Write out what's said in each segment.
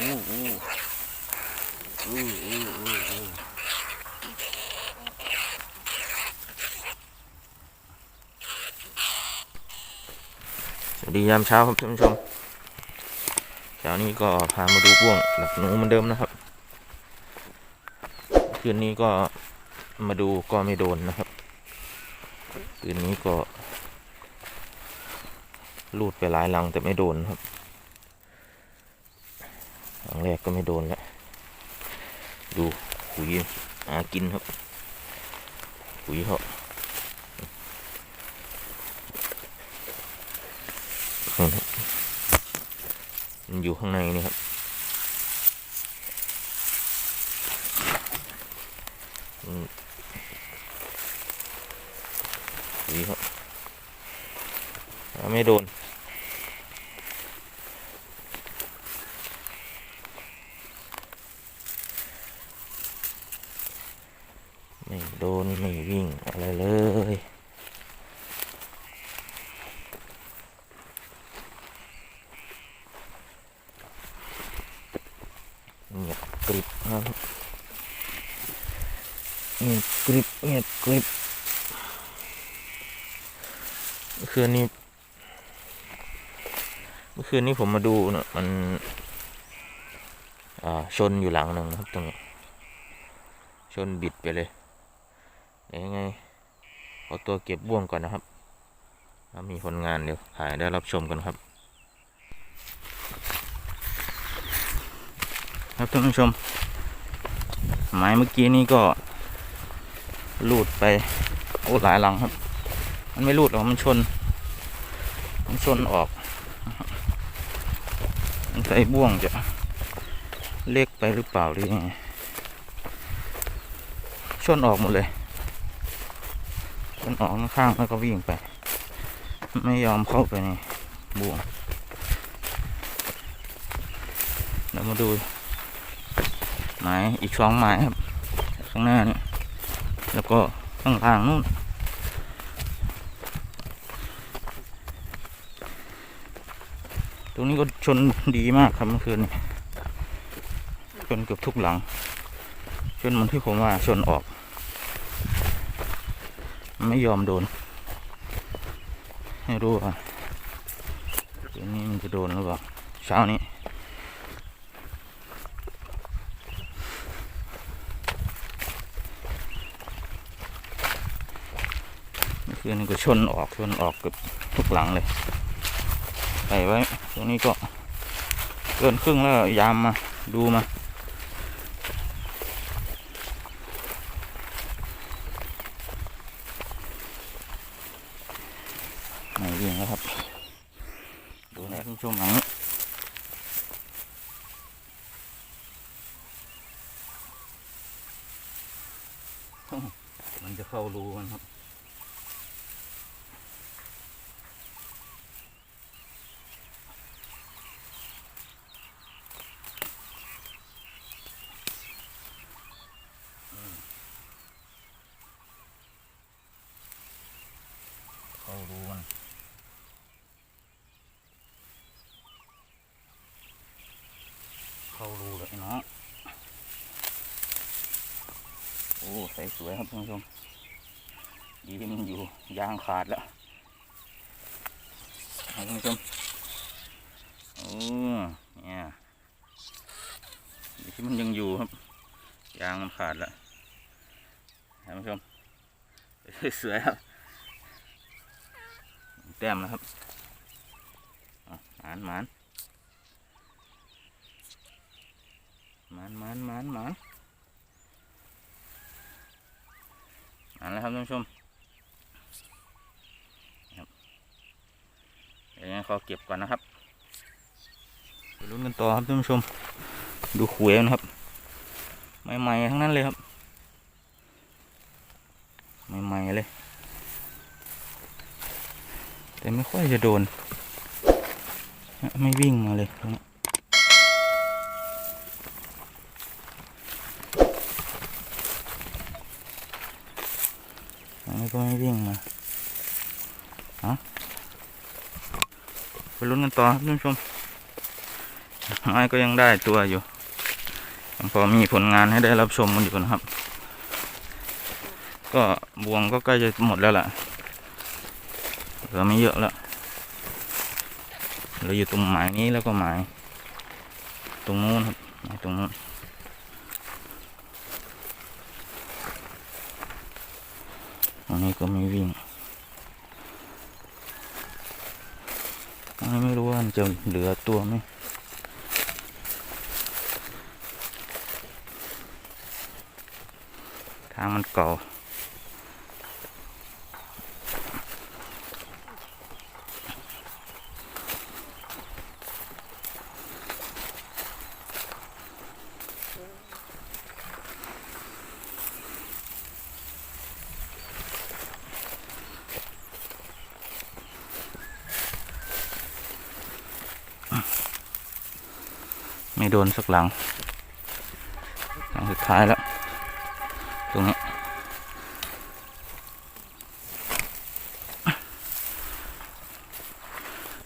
อู้อู้อู้อู้อู้อู้สวัสดียามเช้าครับท่านผู้ชมเช้านี้ก็พามาดูบ่วงหลักหนูเหมือนเดิมนะครับ คืนนี้ก็มาดูก็ไม่โดนนะครับ คืนนี้ก็ลูดไปหลายลังแต่ไม่โดนครับ งแรกก็ไม่โดนแล้ว ดูขุยหากินครับขุยเขาอืมมันอยู่ข้างในนี่ครับอืมขุยเขาหาไม่โดน ไม่โดน ไม่วิ่ง อะไรเลยเงียบกริบครับเงียบกริบเงียบกริบเมื่อคืนนี้ เมื่อคืนนี้ผมมาดูนะมันอ่าชนอยู่หลังหนึ่งครับตรงนี้ ชนบิดไปเลย เดี๋ยวยังไงเอตัวเก็บบ่วงก่อนนะครับแล้วมีผลงานเดี๋ยวถ่ายได้รับชมกันครับ ครับท่านผู้ชม ไม้เมื่อกี้นี้ก็ลูดไปโอ้หลายหลังครับ มันไม่ลูดหรอกมันชน มันชนออก มันใส่บ่วงจะเล็กไปหรือเปล่าหรือยังไงชนออกหมดเลย ชนออกข้างแล้วก็วิ่งไป ไม่ยอมเข้าไปในบ่วงเรามาดูไม้อีกสองไม้ครับ ข้างหน้านี่แล้วก็ข้างล่างนู่นตรงนี้ก็ชนดีมากครับเมื่อคืนนี้ชนเกือบทุกหลัง ชนมันที่ผมว่าชนออก ไม่ยอมโดน ให้รู้ว่าเดี๋ยวนี้มันจะโดนหรือเปล่าเช้านี้เมื่อคืนนี้ก็ชนออกชนออกเกือบทุกหลังเลยไปไว้ ตรงนี้ก็เกินครึ่งแล้วยามมาดูมา ไม่วิ่งแล้วครับ ดูนะท่านผู้ชมหลังนี้โอ้ มันจะเข้ารูมันครับ เข้ารูมันเข้ารูเลยเนาะโอ้ ใสสวยครับท่านผู้ชมดีที่มันอยู่ยางขาดแล้วท่านผู้ชมโอ้เนี่ยดีที่มันยังอยู่ครับ ยางมันขาดแล้วท่านผู้ชมสวยครับแต้มนะครับหมานหมานหมานหมานหมานหมานหมานแล้วครับท่านผู้ชมครับเดี๋ยวงั้นขอเก็บก่อนนะครับไปลุ้นกันต่อครับท่านผู้ชม ดูขวยนะครับ ใหม่ๆทั้งนั้นเลยครับ ใหม่ๆเลย แต่ไม่ค่อยจะโดน ไม่วิ่งมาเลยตรงนี้อันนี้ ก็ไม่วิ่งมาเอาไปลุ้นกันต่อครับท่านผู้ชมไม้ก็ยังได้ตัวอยู่ยังพอมีผลงานให้ได้รับชมกันอยู่นะครับ ก็บวงก็ใกล้จะหมดแล้วล่ะเหลือไม่เยอะแล้วเหลืออยู่ตรงหมายนี้แล้วก็หมาย ตรงนู้นครับหมายตรงนู้นตรง นี้ก็ไม่วิ่งอันนี้ไม่รู้ว่ามันจะเหลือตัวไหมทางมันเก่า ไม่โดนสักหลัง หลังสุดท้ายแล้ว ตรงนี้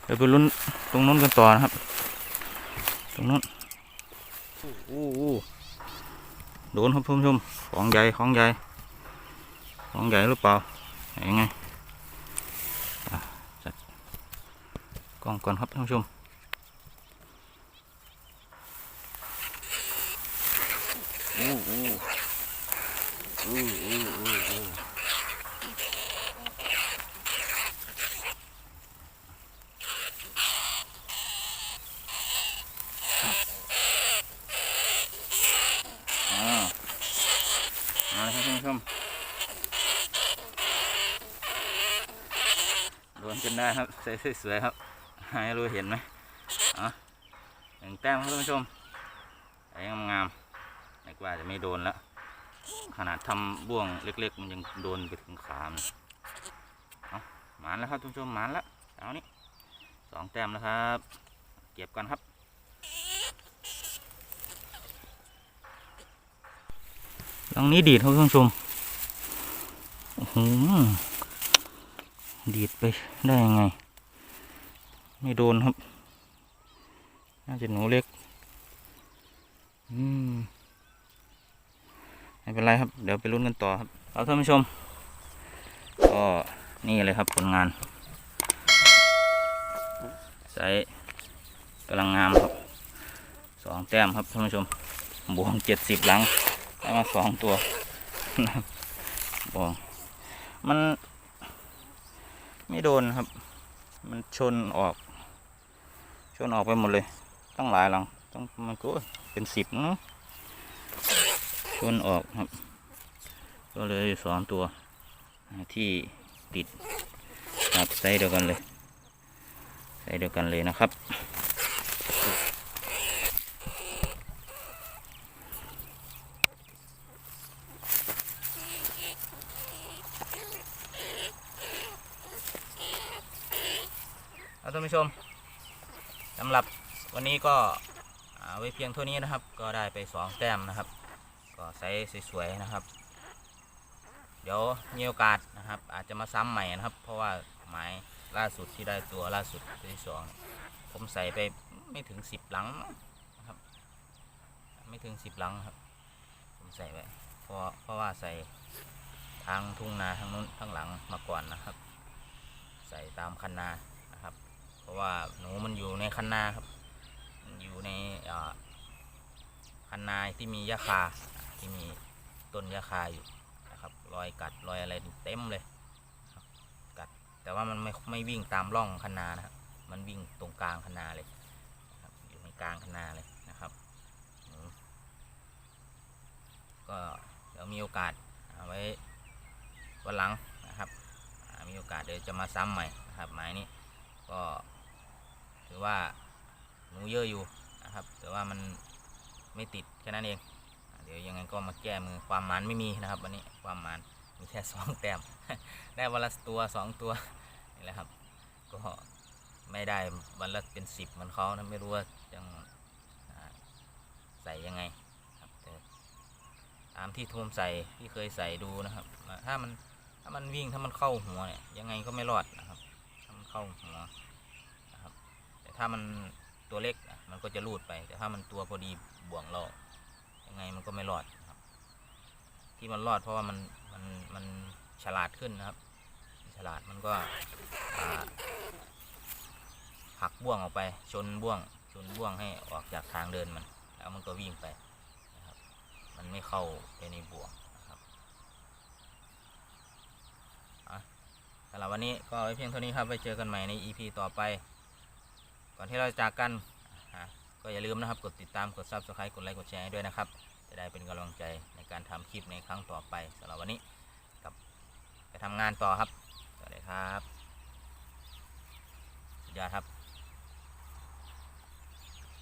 เดี๋ยวไปลุ้นตรงนู้นกันต่อนะครับ ตรงนู้นโอ้โหโดนครับท่านผู้ชมของใหญ่ของใหญ่ของใหญ่หรือเปล่ายังไงจัดกล้องก่อนครับท่านผู้ชม อ่ามาเลยครับท่านผู้ชมโดนจน ได้ครับใส่สวยๆครับให้รู้เห็นไหมอะหนึ่งแต้มครับท่านผู้ชมไอ้งามๆนึกว่าจะไม่โดนแล้ว ขนาดทำบ่วงเล็ก ๆ มันยังโดนไปถึงขามเอาหมานแล้วครับท่านผู้ชมหมานแล้วเอานี้สองแต้มแล้วครับ เก็บกันครับลังนี้ดีดครับท่านผู้ชมโอ้โห ดีดไปได้ยังไง ไม่โดนครับ น่าจะหนูเล็ก อืมไม่เป็นไรครับ เดี๋ยวไปลุ้นกันต่อครับเอาท่านผู้ชม ก็นี่เลยครับผลงานใส่กำลังงามครับสองแต้มครับท่านผู้ชม บวงเจ็ดสิบหลังได้มาสองตัวบบองมัน ไม่โดนครับ มันชนออก ชนออกไปหมดเลยตั้งหลายหลังต้องมันก็เป็นสิบเนาะชนออกครับ ก็เลยสองตัวที่ติดครับไซส์เดียวกันเลยไซส์เดียวกันเลยนะครับ เอาท่านผู้ชมสำหรับวันนี้ก็เอาไว้เพียงเท่านี้นะครับ ก็ได้ไปสองแต้มนะครับ ก็ไซส์สวยๆนะครับ เดี๋ยวมีโอกาสนะครับ อาจจะมาซ้ำใหม่นะครับ เพราะว่าหมายล่าสุดที่ได้ตัวล่าสุดตัวที่สองผมใส่ไปไม่ถึงสิบหลังนะครับ ไม่ถึงสิบหลังครับ ผมใส่ไปเพราะเพราะว่าใส่ทางทุ่งนาทางนู้นข้างหลังมาก่อนนะครับ ใส่ตามคันนา เพราะว่าหนูมันอยู่ในคันนาครับ อยู่ในคันนาที่มียาคาที่มีต้นยาคาอยู่นะครับรอยกัดรอยอะไรเต็มเลยกัดแต่ว่ามันไม่ไม่วิ่งตามร่องคันนานะครับมันวิ่งตรงกลางคันนาเลยครับอยู่ในกลางคันนาเลยนะครับก็เดี๋ยวมีโอกาสเอาไว้วันหลังนะครับมีโอกาสเดี๋ยวจะมาซ้ำใหม่นะครับหมายนี้ ก็ถือว่าหนูเยอะอยู่นะครับ แต่ว่ามันไม่ติดแค่นั้นเอง เดี๋ยวยังไงก็มาแก้มือความหมานไม่มีนะครับวันนี้ความหมานมีแค่สองแต้ม ได้วันละตัวสองตัวนี่แหละครับ ก็ไม่ได้วันละเป็นสิบเหมือนเขานะไม่รู้ว่ายังใส่ยังไงครับแต่ตามที่ทวมใส่ที่เคยใส่ดูนะครับ ถ้ามันถ้ามันวิ่งถ้ามันเข้าหัวเนี่ยยังไงก็ไม่รอดนะครับ เข้าหัวนะครับ แต่ถ้ามันตัวเล็กมันก็จะรูดไป แต่ถ้ามันตัวพอดีบ่วงเรายังไงมันก็ไม่รอดครับ ที่มันรอดเพราะว่ามันมันมันฉลาดขึ้นนะครับ ฉลาดมันก็หักบ่วงออกไป ชนบ่วง ชนบ่วงให้ออกจากทางเดินมัน แล้วมันก็วิ่งไปนะครับ มันไม่เข้าไปในบ่วงนะครับอะ สำหรับวันนี้ก็ไว้เพียงเท่านี้ครับไว้เจอกันใหม่ใน EP ต่อไป ก่อนที่เราจะจากกันก็อย่าลืมนะครับ กดติดตามกด Subscribe กดไลค์กดแชร์ให้ด้วยนะครับ จะได้เป็นกำลังใจในการทำคลิปในครั้งต่อไปสำหรับวันนี้กับไปทำงานต่อครับสวัสดีครับสุดยอดครับ